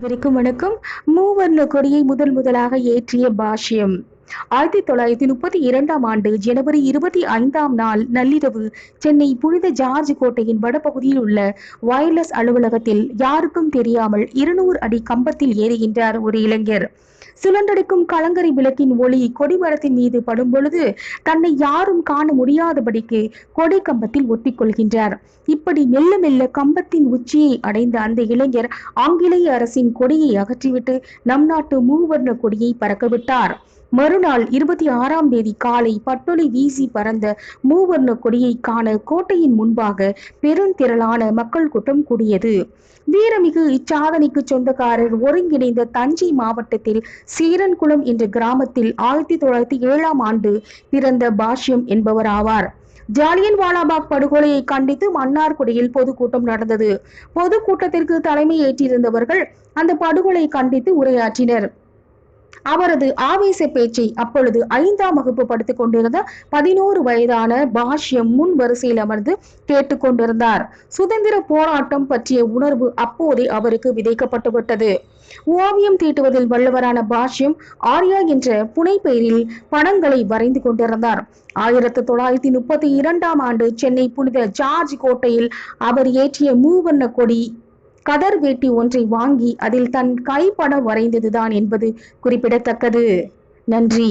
வரைக்கும் வணக்கம். மூவர்ண கொடியை முதல் முதலாக ஏற்றிய பாஷ்யம். ஆயிரத்தி தொள்ளாயிரத்தி முப்பத்தி இரண்டாம் ஆண்டு ஜனவரி இருபத்தி ஐந்தாம் நாள் நள்ளிரவு சென்னை புனித ஜார்ஜ் கோட்டையின் வடபகுதியில் உள்ள வயர்லெஸ் அலுவலகத்தில் யாருக்கும் தெரியாமல் இருநூறு அடி கம்பத்தில் ஏறுகின்றார் ஒரு இளைஞர். சுழன்றடிக்கும் கலங்கரை விளக்கின் ஒளி கொடிமரத்தின் மீது படும் பொழுது தன்னை யாரும் காண முடியாதபடிக்கு கொடை கம்பத்தில் ஒட்டிக்கொள்கின்றார். இப்படி மெல்ல மெல்ல கம்பத்தின் உச்சியை அடைந்த அந்த இளைஞர் ஆங்கிலேய அரசின் கொடியை அகற்றிவிட்டு நம் நாட்டு மூவர்ண கொடியை பறக்கவிட்டார் மறுநாள் இருபத்தி ஆறாம் தேதி காலை பட்டொலி வீசி பறந்த மூவர்ண கொடியை காண கோட்டையின் முன்பாக பெருந்திரளான மக்கள் கூட்டம் கூடியது. வீரமிகு இச்சாதனைக்கு சொந்தக்காரர் ஒருங்கிணைந்த தஞ்சை மாவட்டத்தில் சீரன்குளம் என்ற கிராமத்தில் ஆயிரத்தி தொள்ளாயிரத்தி ஏழாம் ஆண்டு பிறந்த பாஷ்யம் என்பவர் ஆவார் ஜாலியன் வாலாபாக் படுகொலையை கண்டித்து மன்னார்குடியில் பொதுக்கூட்டம் நடந்தது. பொதுக்கூட்டத்திற்கு தலைமை ஏற்றிருந்தவர்கள் அந்த படுகொலை கண்டித்து உரையாற்றினர். அவரது ஆவேச பேச்சை அப்பொழுது ஐந்தாம் வகுப்பு படித்துக் கொண்டிருந்த பதினோரு வயதான பாஷ்யம் முன் வரிசையில் அமர்ந்து கேட்டுக்கொண்டிருந்தார் சுதந்திர போராட்டம் பற்றிய உணர்வு அப்போதே அவருக்கு விதைக்கப்பட்டுவிட்டது ஓவியம் தீட்டுவதில் வல்லவரான பாஷ்யம் ஆர்யா என்ற புனை பெயரில் படங்களை வரைந்து கொண்டிருந்தார். ஆயிரத்தி தொள்ளாயிரத்தி முப்பத்தி இரண்டாம் ஆண்டு சென்னை புனித ஜார்ஜ் கோட்டையில் அவர் ஏற்றிய மூவண்ண கொடி கதர் வேட்டி ஒன்றை வாங்கி அதில் தன் கைப்பட வரைந்ததுதான் என்பது குறிப்பிடத்தக்கது. நன்றி.